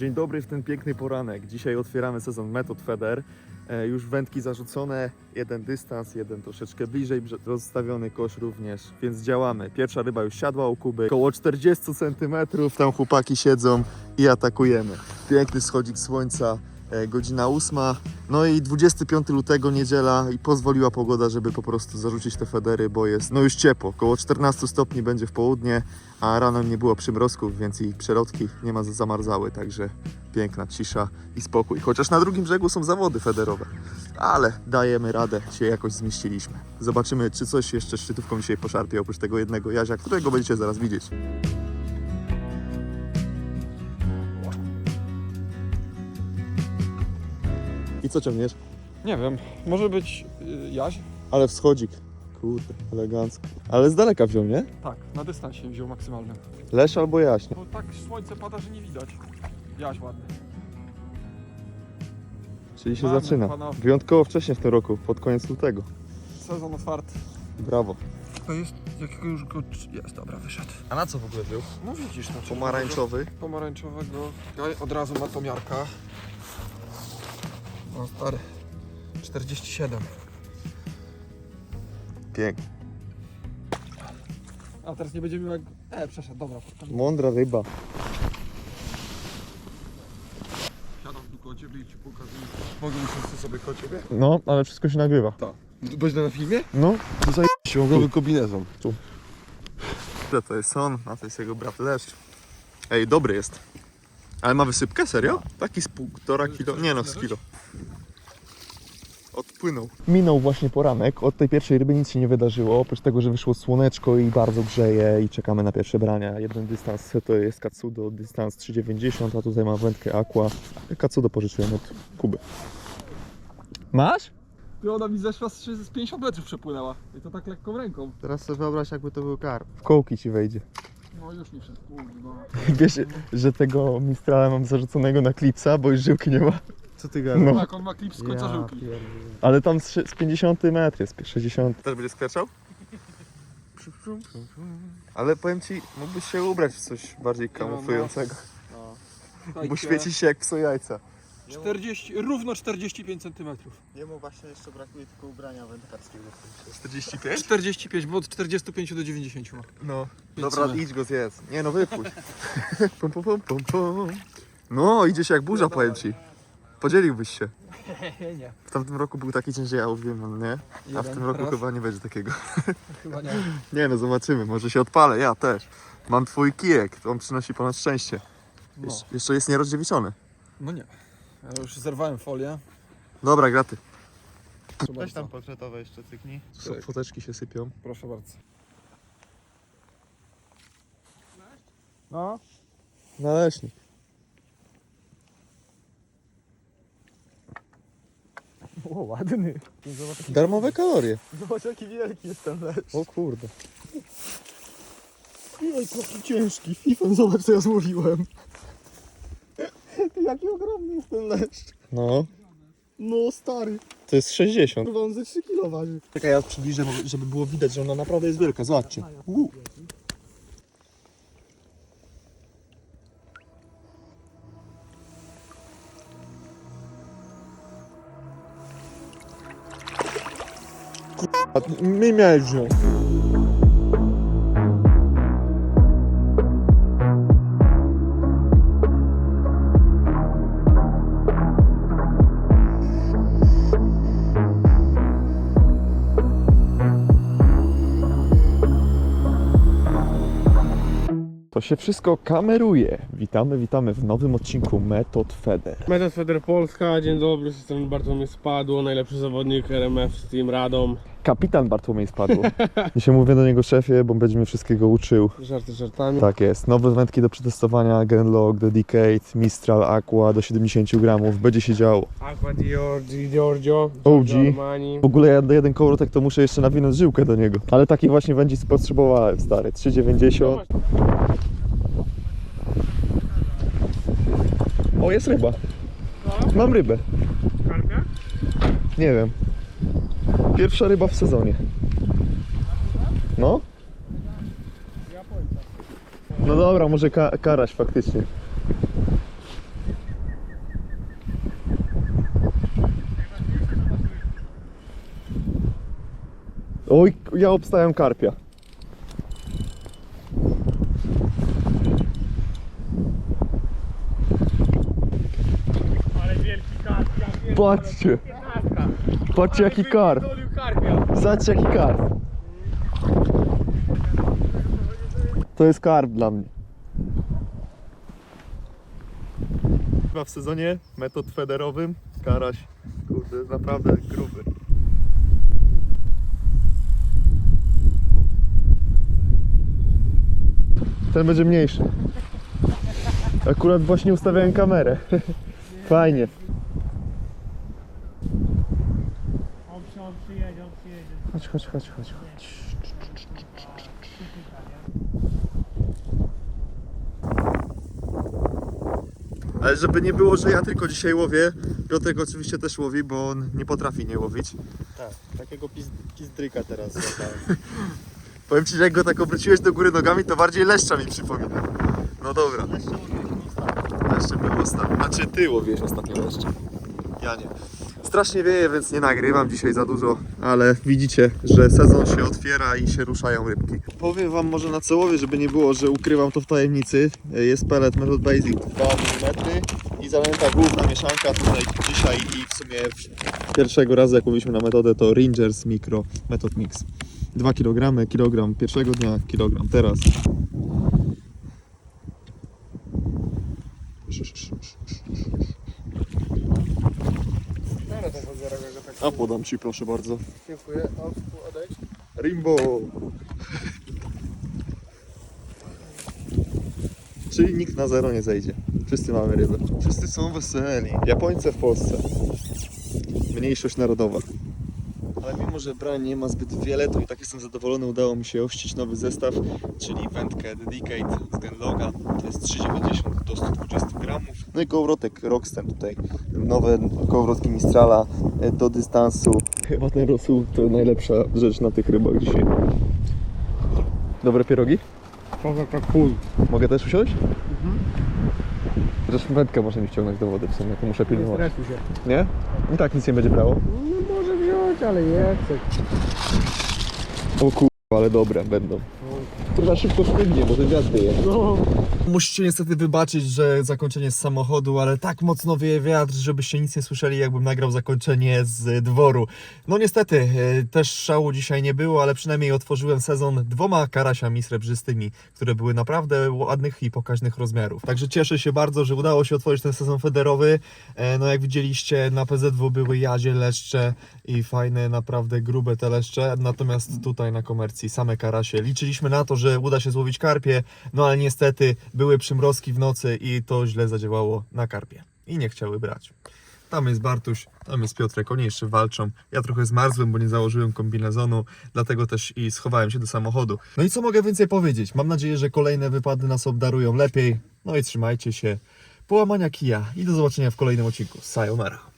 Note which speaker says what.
Speaker 1: Dzień dobry w ten piękny poranek. Dzisiaj otwieramy sezon Metod Feder. E, Już wędki zarzucone, jeden dystans, jeden troszeczkę bliżej, rozstawiony kosz również, więc działamy. Pierwsza ryba już siadła u Kuby, około 40 cm, tam chłopaki siedzą i atakujemy. Piękny schodzik słońca, godzina 8, no i 25 lutego, niedziela i pozwoliła pogoda, żeby po prostu zarzucić te federy, bo jest no już ciepło, około 14 stopni będzie w południe, a rano nie było przymrozków, więc i przelotki nie ma zamarzały, także piękna cisza i spokój. Chociaż na drugim brzegu są zawody federowe, ale dajemy radę, się jakoś zmieściliśmy. Zobaczymy, czy coś jeszcze szczytówką dzisiaj poszarpie, oprócz tego jednego jazia, którego będziecie zaraz widzieć. I co ciągniesz?
Speaker 2: Nie wiem, może być y, jaź?
Speaker 1: Ale wschodzik. Kurde, elegancko. Ale z daleka wziął, nie?
Speaker 2: Tak, na dystansie wziął maksymalnym.
Speaker 1: Lesz albo jaśnie.
Speaker 2: Bo tak słońce pada, że nie widać. Jaź ładny.
Speaker 1: Czyli się
Speaker 2: Mamy,
Speaker 1: zaczyna.
Speaker 2: panowie.
Speaker 1: Wyjątkowo wcześnie w tym roku, pod koniec lutego.
Speaker 2: Sezon otwarty.
Speaker 1: Brawo.
Speaker 2: To jest, jakiego już go... Jest, dobra, wyszedł.
Speaker 1: A na co w ogóle wziął?
Speaker 2: No widzisz, no.
Speaker 1: Pomarańczowy.
Speaker 2: Pomarańczowego. Od razu ma pomiarka. No stary. 47.
Speaker 1: Piękny.
Speaker 2: A teraz nie będziemy miał jak... E, przeszedł, dobra. potem
Speaker 1: Mądra ryba.
Speaker 2: Siadam tu koło ciebie i ci pokazuję. Mogę usiąść sobie koło ciebie?
Speaker 1: No, ale wszystko się nagrywa.
Speaker 2: Tak. Będzie na filmie?
Speaker 1: No.
Speaker 2: To zajebiście, ogrowy kombinezon.
Speaker 1: To jest on, a to jest jego brat Leszcz. Ej, dobry jest. Ale ma wysypkę? Serio? Taki z półtora kilo. Nie no, z kilo. Odpłynął. Minął właśnie poranek. Od tej pierwszej ryby nic się nie wydarzyło. Oprócz tego, że wyszło słoneczko i bardzo grzeje i czekamy na pierwsze brania. Jeden dystans to jest Katsudo, dystans 3,90, a tutaj ma wędkę Aqua. Katsudo pożyczyłem od Kuby. Masz?
Speaker 2: I ona mi zeszła z, z 50 metrów przepłynęła. I to tak lekką ręką.
Speaker 1: Teraz sobie wyobraź, jakby to był karp. W kołki ci wejdzie.
Speaker 2: No już nie wszedł. Kurwa.
Speaker 1: Wiesz, że tego Mistrala mam zarzuconego na klipsa, bo już żyłki nie ma.
Speaker 3: Co ty gadasz?
Speaker 1: No.
Speaker 2: Tak, on ma klip z końca żyłki.
Speaker 1: Ale tam z, szy- z 50 metr jest, 60. Też będzie skwierczał? Ale powiem ci, mógłbyś się ubrać w coś bardziej kamuflującego,
Speaker 2: No.
Speaker 1: bo świeci się jak pso jajca.
Speaker 2: 40, równo 45 cm.
Speaker 3: Jemu właśnie jeszcze brakuje tylko ubrania wędkarskiego.
Speaker 1: 45?
Speaker 2: 45, bo od 45 do 90 ma.
Speaker 1: No. Dobra,
Speaker 2: co?
Speaker 1: idź go zjedz. Nie no, wypuść. pum, pum, pum, pum, pum. No, idzie się jak burza, powiem ci. Podzieliłbyś się.
Speaker 2: nie.
Speaker 1: W tamtym roku był taki dzień, że ja uwielbiam, nie? A w tym roku chyba nie będzie takiego.
Speaker 2: chyba nie.
Speaker 1: Nie no, zobaczymy, może się odpalę, ja też. Mam twój kijek, on przynosi ponad szczęście.
Speaker 2: No,
Speaker 1: Jesz- jeszcze jest nierozdziewiczony.
Speaker 2: no nie. Ja już zerwałem folię.
Speaker 1: Dobra, graty.
Speaker 2: Proszę
Speaker 3: Weź tam portretowe jeszcze cyknij.
Speaker 2: Cyk.
Speaker 1: Foteczki się sypią.
Speaker 2: Proszę bardzo.
Speaker 3: No.
Speaker 1: Naleśnik.
Speaker 3: O, ładny.
Speaker 1: Darmowe kalorie.
Speaker 3: Zobacz jaki wielki jest ten lecz.
Speaker 1: O kurde.
Speaker 3: Oj, jaki ciężki. Fifon, zobacz co ja złowiłem. Jaki ogromny jest ten leszcz.
Speaker 1: No,
Speaker 3: No stary,
Speaker 1: to jest 60.
Speaker 3: kurwa on ze 3 kilo waży.
Speaker 1: Czekaj, ja przybliżę, żeby było widać, że ona naprawdę jest wielka. Zobaczcie. U. Kurwa, Nie miałeś wziąć. To się wszystko kameruje. Witamy, witamy w nowym odcinku Metod Feder.
Speaker 4: Metod Feder Polska, dzień dobry, z tej strony Bartłomiej Spadło, najlepszy zawodnik RMF z Team Radom.
Speaker 1: Kapitan Bartłomiej spadło. Dzisiaj mówię do niego szefie, bo będzie mnie wszystkiego uczył.
Speaker 4: Żarty żartami.
Speaker 1: Tak jest. Nowe wędki do przetestowania, Genlock, Dedicate, Mistral, Aqua do 70 gramów. Będzie się działo.
Speaker 4: Aqua Dior, Giorgio,
Speaker 1: OG.
Speaker 4: Armani.
Speaker 1: W ogóle ja do jeden kołrotek to muszę jeszcze nawinąć żyłkę do niego. Ale taki właśnie wędzi potrzebowałem, stary. 3,90. O, jest ryba. Mam rybę. Nie wiem. Pierwsza ryba w sezonie. No? No dobra, może ka karaś faktycznie. Oj, ja obstałem karpia.
Speaker 4: Ale wielki karpia.
Speaker 1: Patrzcie. Patrzcie jaki
Speaker 4: karpia.
Speaker 1: Zobaczcie jaki karp. To jest karp dla mnie. Chyba w sezonie metod federowym karaś, kurde, jest naprawdę gruby. Ten będzie mniejszy. Akurat właśnie ustawiałem kamerę. Fajnie.
Speaker 4: On, przy- on przyjedzie, on przyjedzie.
Speaker 1: Chodź, chodź, chodź, chodź. chodź. Ale żeby nie było, że ja tylko dzisiaj łowię, Piotrek oczywiście też łowi, bo on nie potrafi nie łowić.
Speaker 3: Tak, takiego pizd pizdryka teraz
Speaker 1: Powiem Ci, że jak go tak obróciłeś do góry nogami, to bardziej leszcza mi przypomina. No dobra. Leszcze był ostatnio. Znaczy ty łowiłeś ostatnio leszcze. Ja nie. Strasznie wieje, więc nie nagrywam dzisiaj za dużo, ale widzicie, że sezon się otwiera i się ruszają rybki. Powiem wam może na co łowię, żeby nie było, że ukrywam to w tajemnicy. Jest pellet Method Basic 2 mm i zanęta główna mieszanka tutaj dzisiaj i w sumie pierwszego razu jak łowiliśmy na metodę to Rangers Micro Method Mix. 2 kg, kilogram pierwszego dnia, kilogram teraz. A podam ci proszę bardzo.
Speaker 3: Dziękuję. Odejdź.
Speaker 1: Rimbo! Czyli nikt na zero nie zejdzie. Wszyscy mamy rybę. Wszyscy są weseli. Japońcy w Polsce. Mniejszość narodowa. Ale mimo, że brań nie ma zbyt wiele, to i tak jestem zadowolony. Udało mi się ościć nowy zestaw, czyli wędkę Dedicate z Genloga. To jest 3,90 do 120 gramów. No i kołowrotek Roxten tutaj. Nowe kołowrotki Mistrala e, do dystansu. Chyba ten rosół to najlepsza rzecz na tych rybach dzisiaj. Dobre pierogi?
Speaker 4: Trochę tak chuj.
Speaker 1: Mogę też usiąść? Chociaż wędkę może mi wciągnąć do wody w sumie, to muszę
Speaker 4: Nie
Speaker 1: pilnować.
Speaker 4: stresuj się.
Speaker 1: Nie? I tak nic nie będzie brało.
Speaker 4: No może wziąć, ale nie chcę.
Speaker 1: O kur... ale dobre będą. Trochę szybko szpygnie, bo ten wiatr wieje.
Speaker 4: No.
Speaker 1: Musicie niestety wybaczyć, że zakończenie z samochodu, ale tak mocno wieje wiatr, żebyście nic nie słyszeli, jakbym nagrał zakończenie z dworu. No niestety, e, też szału dzisiaj nie było, ale przynajmniej otworzyłem sezon dwoma karasiami srebrzystymi, które były naprawdę ładnych i pokaźnych rozmiarów. Także cieszę się bardzo, że udało się otworzyć ten sezon federowy. E, No jak widzieliście, na PZW były jazie, leszcze i fajne, naprawdę grube te leszcze, natomiast tutaj na komercji same karasie. Liczyliśmy na to, że uda się złowić karpie, no ale niestety były przymrozki w nocy i to źle zadziałało na karpie i nie chciały brać. Tam jest Bartuś, tam jest Piotrek, oni jeszcze walczą. Ja trochę zmarzłem, bo nie założyłem kombinezonu, dlatego też i schowałem się do samochodu. No i co mogę więcej powiedzieć? Mam nadzieję, że kolejne wypady nas obdarują lepiej. No i trzymajcie się. Połamania kija i do zobaczenia w kolejnym odcinku. Sayonara.